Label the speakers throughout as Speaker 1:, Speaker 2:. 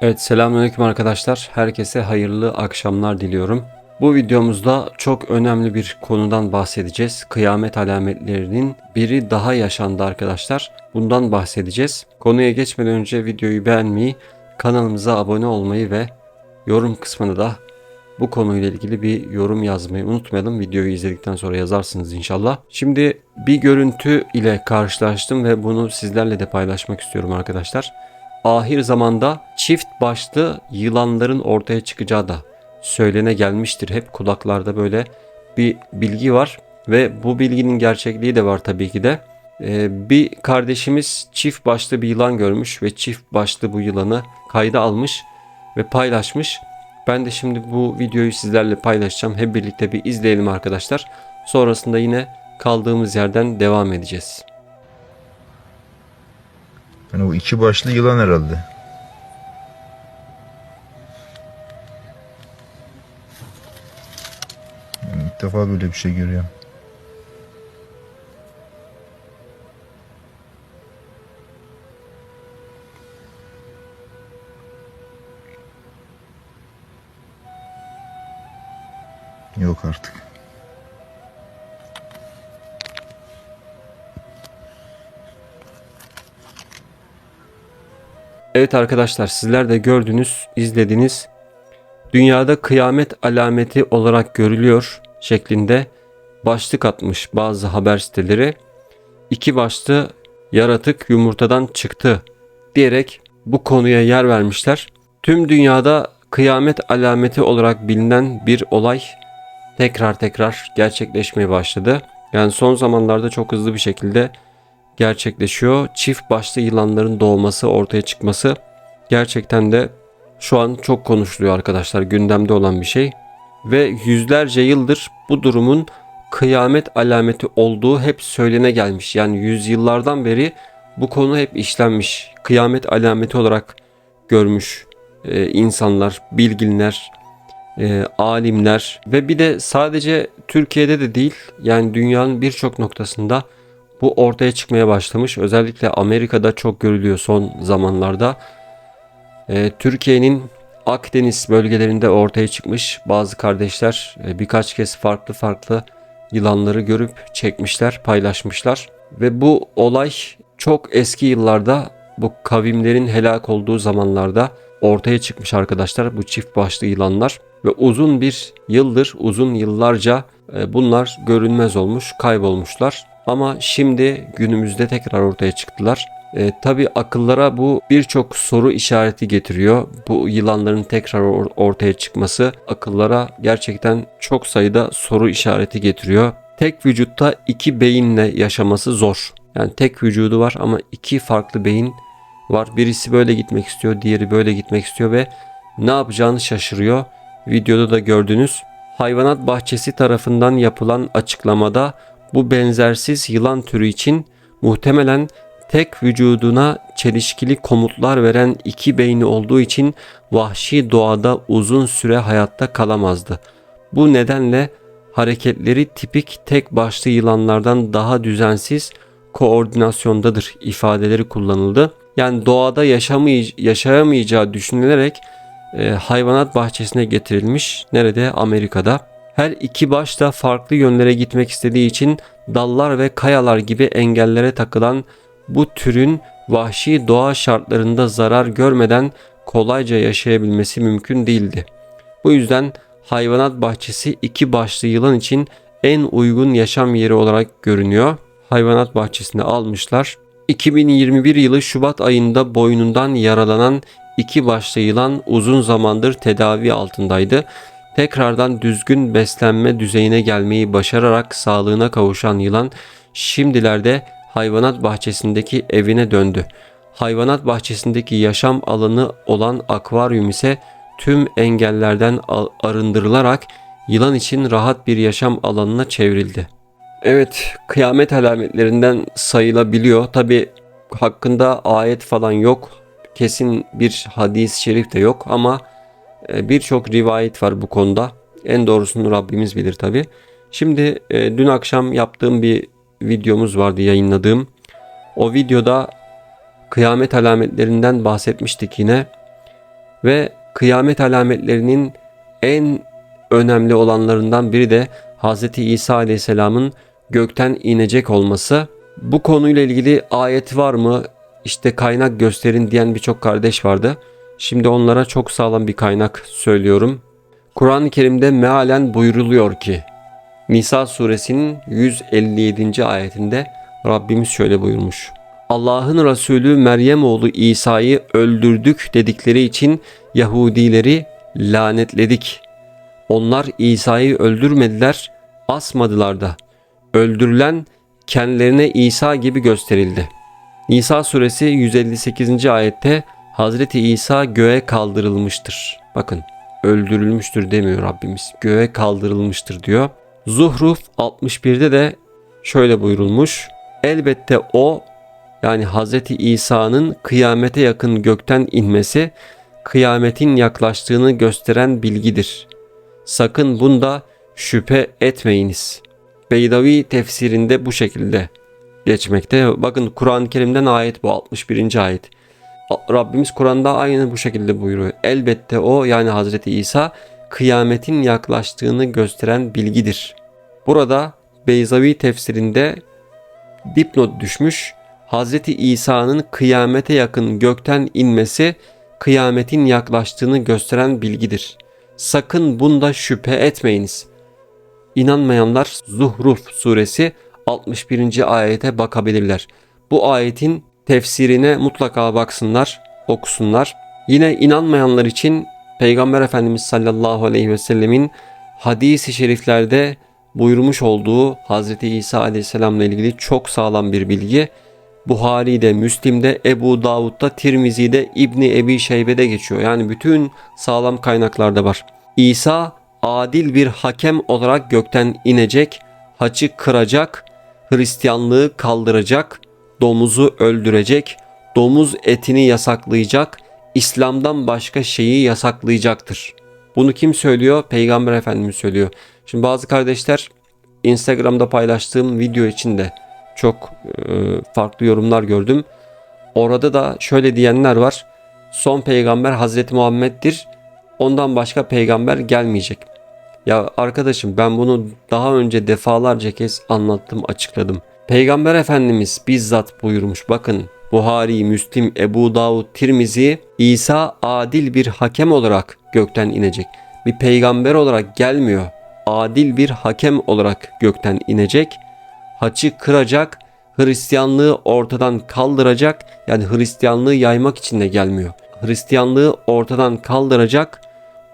Speaker 1: Evet selamünaleyküm arkadaşlar. Herkese hayırlı akşamlar diliyorum. Bu videomuzda çok önemli bir konudan bahsedeceğiz. Kıyamet alametlerinin biri daha yaşandı arkadaşlar. Bundan bahsedeceğiz. Konuya geçmeden önce videoyu beğenmeyi, kanalımıza abone olmayı ve yorum kısmını da bu konuyla ilgili bir yorum yazmayı unutmayalım. Videoyu izledikten sonra yazarsınız inşallah. Şimdi bir görüntü ile karşılaştım ve bunu sizlerle de paylaşmak istiyorum arkadaşlar ahir zamanda çift başlı yılanların ortaya çıkacağı da söylene gelmiştir. Hep kulaklarda böyle bir bilgi var ve bu bilginin gerçekliği de var tabii ki de. Ee, bir kardeşimiz çift başlı bir yılan görmüş ve çift başlı bu yılanı kayda almış ve paylaşmış. Ben de şimdi bu videoyu sizlerle paylaşacağım. Hep birlikte bir izleyelim arkadaşlar. Sonrasında yine kaldığımız yerden devam edeceğiz.
Speaker 2: Yani o iki başlı yılan herhalde. Yani İlk defa böyle bir şey görüyorum. Yok artık.
Speaker 1: Evet arkadaşlar sizler de gördünüz, izlediniz. Dünyada kıyamet alameti olarak görülüyor şeklinde başlık atmış bazı haber siteleri. İki başlı yaratık yumurtadan çıktı diyerek bu konuya yer vermişler. Tüm dünyada kıyamet alameti olarak bilinen bir olay tekrar tekrar gerçekleşmeye başladı. Yani son zamanlarda çok hızlı bir şekilde gerçekleşiyor. Çift başlı yılanların doğması, ortaya çıkması gerçekten de şu an çok konuşuluyor arkadaşlar. Gündemde olan bir şey. Ve yüzlerce yıldır bu durumun kıyamet alameti olduğu hep söylene gelmiş. Yani yüzyıllardan beri bu konu hep işlenmiş. Kıyamet alameti olarak görmüş e, insanlar, bilginler, e, alimler ve bir de sadece Türkiye'de de değil yani dünyanın birçok noktasında bu ortaya çıkmaya başlamış. Özellikle Amerika'da çok görülüyor son zamanlarda. Ee, Türkiye'nin Akdeniz bölgelerinde ortaya çıkmış bazı kardeşler e, birkaç kez farklı farklı yılanları görüp çekmişler, paylaşmışlar. Ve bu olay çok eski yıllarda bu kavimlerin helak olduğu zamanlarda ortaya çıkmış arkadaşlar bu çift başlı yılanlar ve uzun bir yıldır uzun yıllarca e, bunlar görünmez olmuş kaybolmuşlar ama şimdi günümüzde tekrar ortaya çıktılar. E, Tabi akıllara bu birçok soru işareti getiriyor. Bu yılanların tekrar or- ortaya çıkması akıllara gerçekten çok sayıda soru işareti getiriyor. Tek vücutta iki beyinle yaşaması zor. Yani tek vücudu var ama iki farklı beyin var. Birisi böyle gitmek istiyor, diğeri böyle gitmek istiyor ve ne yapacağını şaşırıyor. Videoda da gördünüz. Hayvanat bahçesi tarafından yapılan açıklamada bu benzersiz yılan türü için muhtemelen tek vücuduna çelişkili komutlar veren iki beyni olduğu için vahşi doğada uzun süre hayatta kalamazdı. Bu nedenle hareketleri tipik tek başlı yılanlardan daha düzensiz koordinasyondadır ifadeleri kullanıldı. Yani doğada yaşamay- yaşayamayacağı düşünülerek e, hayvanat bahçesine getirilmiş. Nerede? Amerika'da. Her iki baş da farklı yönlere gitmek istediği için dallar ve kayalar gibi engellere takılan bu türün vahşi doğa şartlarında zarar görmeden kolayca yaşayabilmesi mümkün değildi. Bu yüzden hayvanat bahçesi iki başlı yılan için en uygun yaşam yeri olarak görünüyor. Hayvanat bahçesine almışlar. 2021 yılı Şubat ayında boynundan yaralanan iki başlı yılan uzun zamandır tedavi altındaydı. Tekrardan düzgün beslenme düzeyine gelmeyi başararak sağlığına kavuşan yılan şimdilerde hayvanat bahçesindeki evine döndü. Hayvanat bahçesindeki yaşam alanı olan akvaryum ise tüm engellerden arındırılarak yılan için rahat bir yaşam alanına çevrildi. Evet, kıyamet alametlerinden sayılabiliyor. Tabi hakkında ayet falan yok. Kesin bir hadis-i şerif de yok ama birçok rivayet var bu konuda. En doğrusunu Rabbimiz bilir tabi. Şimdi e, dün akşam yaptığım bir videomuz vardı yayınladığım. O videoda kıyamet alametlerinden bahsetmiştik yine. Ve kıyamet alametlerinin en önemli olanlarından biri de Hz. İsa Aleyhisselam'ın gökten inecek olması. Bu konuyla ilgili ayet var mı? İşte kaynak gösterin diyen birçok kardeş vardı. Şimdi onlara çok sağlam bir kaynak söylüyorum. Kur'an-ı Kerim'de mealen buyruluyor ki Nisa suresinin 157. ayetinde Rabbimiz şöyle buyurmuş. Allah'ın Resulü Meryem oğlu İsa'yı öldürdük dedikleri için Yahudileri lanetledik. Onlar İsa'yı öldürmediler, asmadılar da. Öldürülen kendilerine İsa gibi gösterildi. Nisa suresi 158. ayette Hazreti İsa göğe kaldırılmıştır. Bakın öldürülmüştür demiyor Rabbimiz. Göğe kaldırılmıştır diyor. Zuhruf 61'de de şöyle buyurulmuş. Elbette o yani Hazreti İsa'nın kıyamete yakın gökten inmesi kıyametin yaklaştığını gösteren bilgidir. Sakın bunda şüphe etmeyiniz. Beydavi tefsirinde bu şekilde geçmekte. Bakın Kur'an-ı Kerim'den ayet bu 61. ayet. Rabbimiz Kur'an'da aynı bu şekilde buyuruyor. Elbette o yani Hazreti İsa kıyametin yaklaştığını gösteren bilgidir. Burada Beyzavi tefsirinde dipnot düşmüş. Hazreti İsa'nın kıyamete yakın gökten inmesi kıyametin yaklaştığını gösteren bilgidir. Sakın bunda şüphe etmeyiniz. İnanmayanlar Zuhruf suresi 61. ayete bakabilirler. Bu ayetin tefsirine mutlaka baksınlar, okusunlar. Yine inanmayanlar için Peygamber Efendimiz sallallahu aleyhi ve sellemin hadisi şeriflerde buyurmuş olduğu Hazreti İsa aleyhisselamla ilgili çok sağlam bir bilgi. Buhari'de, Müslim'de, Ebu Davud'da, Tirmizi'de, İbni Ebi Şeybe'de geçiyor. Yani bütün sağlam kaynaklarda var. İsa adil bir hakem olarak gökten inecek, haçı kıracak, Hristiyanlığı kaldıracak, domuzu öldürecek, domuz etini yasaklayacak, İslam'dan başka şeyi yasaklayacaktır. Bunu kim söylüyor? Peygamber Efendimiz söylüyor. Şimdi bazı kardeşler Instagram'da paylaştığım video için de çok e, farklı yorumlar gördüm. Orada da şöyle diyenler var. Son peygamber Hazreti Muhammed'dir. Ondan başka peygamber gelmeyecek. Ya arkadaşım ben bunu daha önce defalarca kez anlattım, açıkladım. Peygamber Efendimiz bizzat buyurmuş. Bakın Buhari, Müslim, Ebu Davud, Tirmizi İsa adil bir hakem olarak gökten inecek. Bir peygamber olarak gelmiyor. Adil bir hakem olarak gökten inecek. Haçı kıracak, Hristiyanlığı ortadan kaldıracak. Yani Hristiyanlığı yaymak için de gelmiyor. Hristiyanlığı ortadan kaldıracak,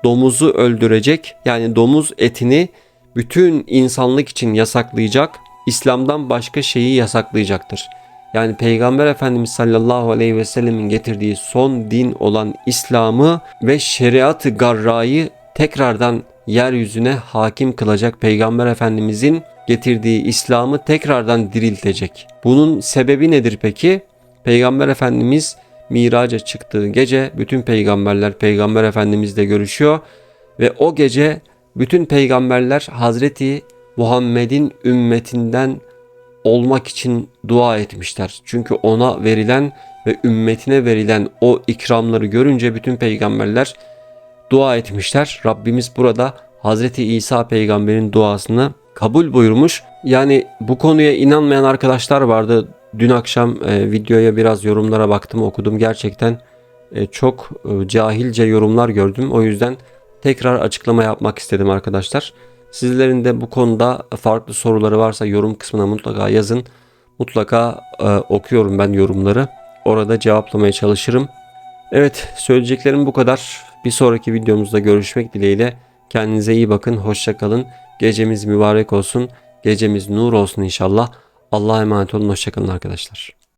Speaker 1: domuzu öldürecek. Yani domuz etini bütün insanlık için yasaklayacak. İslam'dan başka şeyi yasaklayacaktır. Yani Peygamber Efendimiz sallallahu aleyhi ve sellemin getirdiği son din olan İslam'ı ve şeriat-ı garrayı tekrardan yeryüzüne hakim kılacak Peygamber Efendimizin getirdiği İslam'ı tekrardan diriltecek. Bunun sebebi nedir peki? Peygamber Efendimiz miraca çıktığı gece bütün peygamberler Peygamber Efendimizle görüşüyor ve o gece bütün peygamberler Hazreti Muhammed'in ümmetinden olmak için dua etmişler. Çünkü ona verilen ve ümmetine verilen o ikramları görünce bütün peygamberler dua etmişler. Rabbimiz burada Hazreti İsa peygamberin duasını kabul buyurmuş. Yani bu konuya inanmayan arkadaşlar vardı. Dün akşam e, videoya biraz yorumlara baktım, okudum. Gerçekten e, çok e, cahilce yorumlar gördüm. O yüzden tekrar açıklama yapmak istedim arkadaşlar. Sizlerin de bu konuda farklı soruları varsa yorum kısmına mutlaka yazın. Mutlaka e, okuyorum ben yorumları. Orada cevaplamaya çalışırım. Evet söyleyeceklerim bu kadar. Bir sonraki videomuzda görüşmek dileğiyle. Kendinize iyi bakın. Hoşça kalın. Gecemiz mübarek olsun. Gecemiz nur olsun inşallah. Allah'a emanet olun. Hoşçakalın arkadaşlar.